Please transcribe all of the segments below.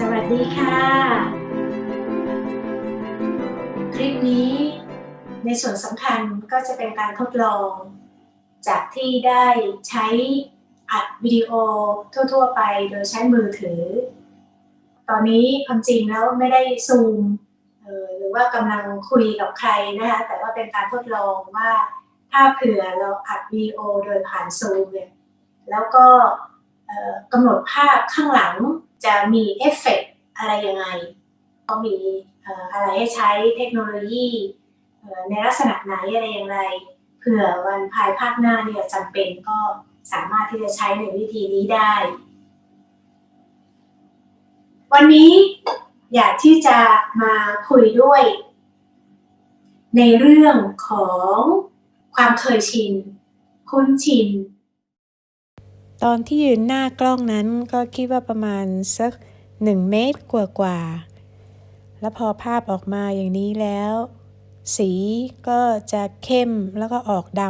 สวัสดีค่ะ คลิปนี้ในส่วนสำคัญก็จะเป็นการทดลอง จากที่ได้ใช้อัดวิดีโอทั่ว ๆ ไปโดยใช้มือถือ ตอนนี้ความจริงแล้วไม่ได้ซูมหรือว่ากำลังคุยกับใครนะคะแต่ว่าเป็นการทดลองว่าถ้าเผื่อเราอัดวิดีโอโดยผ่านซูมเนี่ยแล้วก็กำหนดภาพข้างหลัง จะมีเอฟเฟกต์อะไรยังไงก็มีอะไรให้ใช้เทคโนโลยีในลักษณะไหนอะไรอย่างไรเผื่อวันภายภาคหน้าเนี่ยจำเป็นก็สามารถที่จะใช้ในวิธีนี้ได้ วันนี้อยากที่จะมาคุยด้วย ในเรื่องของความเคยชิน คุ้นชิน ตอนที่ยืนหน้ากล้องนั้นก็คิดว่าประมาณสักหนึ่งเมตรกว่าๆ แล้วพอภาพออกมาอย่างนี้แล้ว สีก็จะเข้มแล้วก็ออกด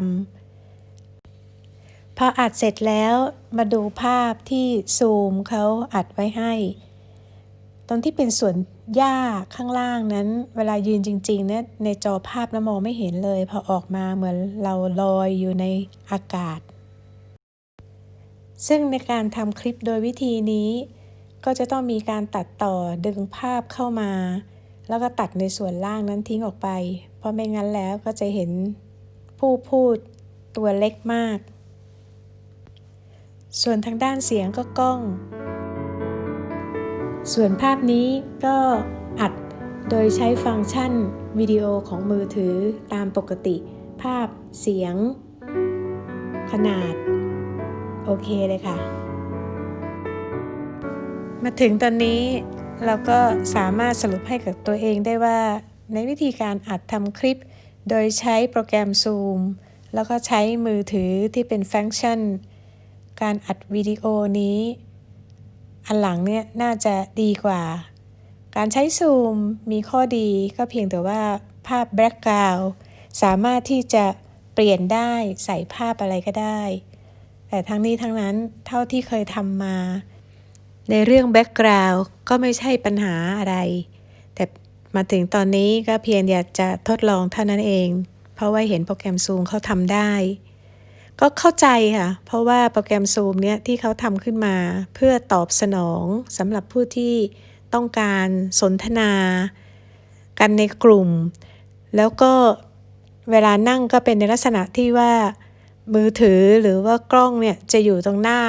ำพออัดเสร็จแล้วมาดูภาพที่ซูมเขาอัดไว้ให้ ตรงที่เป็นส่วนหญ้าข้างล่างนั้น เวลายืนจริงๆเนี่ยในจอภาพนะมองไม่เห็นเลย พอออกมาเหมือนเราลอยอยู่ในอากาศ ซึ่งในการทำคลิปโดยวิธีนี้ ก็จะต้องมีการตัดต่อดึงภาพเข้ามา แล้วก็ตัดในส่วนล่างนั้นทิ้งออกไป เพราะไม่งั้นแล้วก็จะเห็นผู้พูดตัวเล็กมาก ส่วนทางด้านเสียงก็กล้อง ส่วนภาพนี้ก็อัดโดยใช้ฟังก์ชันวิดีโอของมือถือตามปกติ ภาพ เสียง ขนาด โอเคเลยค่ะ มาถึงตอนนี้เราก็สามารถสรุปให้กับตัวเองได้ว่า ในวิธีการอัดทำคลิป โดยใช้โปรแกรม Zoom แล้วก็ใช้มือถือที่เป็นฟังก์ชัน การอัดวิดีโอนี้ อันหลังเนี่ยน่าจะดีกว่า การใช้ซูมมีข้อดีก็เพียงแต่ว่าภาพแบ็กกราวสามารถที่จะเปลี่ยนได้ใส่ภาพอะไรก็ได้ แต่ทั้งนี้ทั้งนั้นเท่าที่เคยทำมา ในเรื่องแบ็กกราวด์ก็ไม่ใช่ปัญหาอะไร แต่มาถึงตอนนี้ก็เพียงอยากจะทดลองเท่านั้นเอง เพราะว่าเห็นโปรแกรมซูมเขาทำได้ ก็เข้าใจค่ะ เพราะว่าโปรแกรมซูมเนี้ยที่เขาทำขึ้นมาเพื่อตอบสนองสำหรับผู้ที่ต้องการสนทนา กันในกลุ่ม แล้วก็เวลานั่งก็เป็นในลักษณะที่ว่า มือถือหรือว่ากล้องเนี่ยจะอยู่ตรงหน้า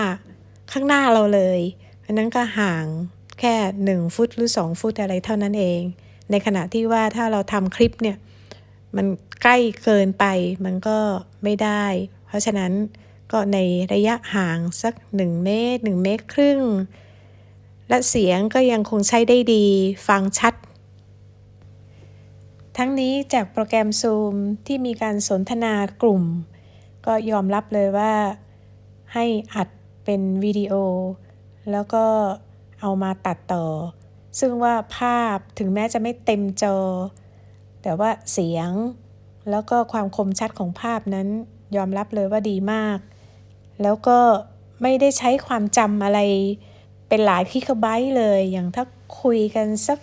ข้างหน้าเราเลย อันนั้นก็ห่างแค่ 1 ฟุตหรือ 2 ฟุตอะไรเท่านั้นเอง ในขณะที่ว่าถ้าเราทำคลิปเนี่ยมันใกล้เกินไปมันก็ไม่ได้ เพราะฉะนั้นก็ในระยะห่างสัก 1 เมตร 1 เมตรครึ่ง และเสียงก็ยังคงใช้ได้ดีฟังชัด ทั้งนี้จากโปรแกรม Zoom ที่มีการสนทนากลุ่ม ก็ยอมรับเลยว่าให้อัดเป็นวิดีโอ แล้วก็เอามาตัดต่อ ซึ่งว่าภาพถึงแม้จะไม่เต็มจอ แต่ว่าเสียงแล้วก็ความคมชัดของภาพนั้นยอมรับเลยว่าดีมาก แล้วก็ไม่ได้ใช้ความจำอะไรเป็นหลายกิกะไบต์เลย อย่างถ้าคุยกันสัก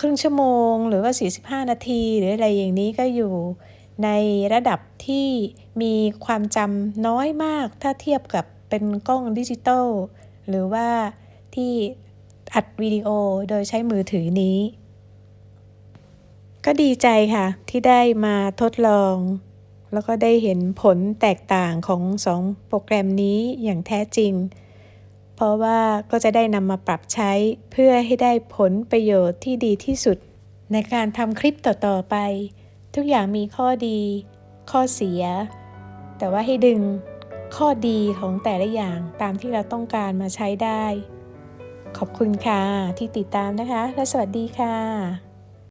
ครึ่งชั่วโมง หรือว่า 45 นาที หรืออะไรอย่างนี้ก็อยู่ ในระดับที่มีความจำน้อยมาก ถ้าเทียบกับเป็นกล้องดิจิตอลหรือว่าที่อัดวิดีโอโดยใช้มือถือนี้ ก็ดีใจค่ะ ที่ได้มาทดลอง แล้วก็ได้เห็นผลแตกต่างของสองโปรแกรมนี้อย่างแท้จริง เพราะว่าก็จะได้นำมาปรับใช้เพื่อให้ได้ผลประโยชน์ที่ดีที่สุด ในการทำคลิปต่อ ๆ ไป ทุกอย่างมีข้อดี ข้อเสีย แต่ว่าให้ดึงข้อดีของแต่ละอย่างตามที่เราต้องการมาใช้ได้ ขอบคุณค่ะที่ติดตามนะคะ และสวัสดีค่ะ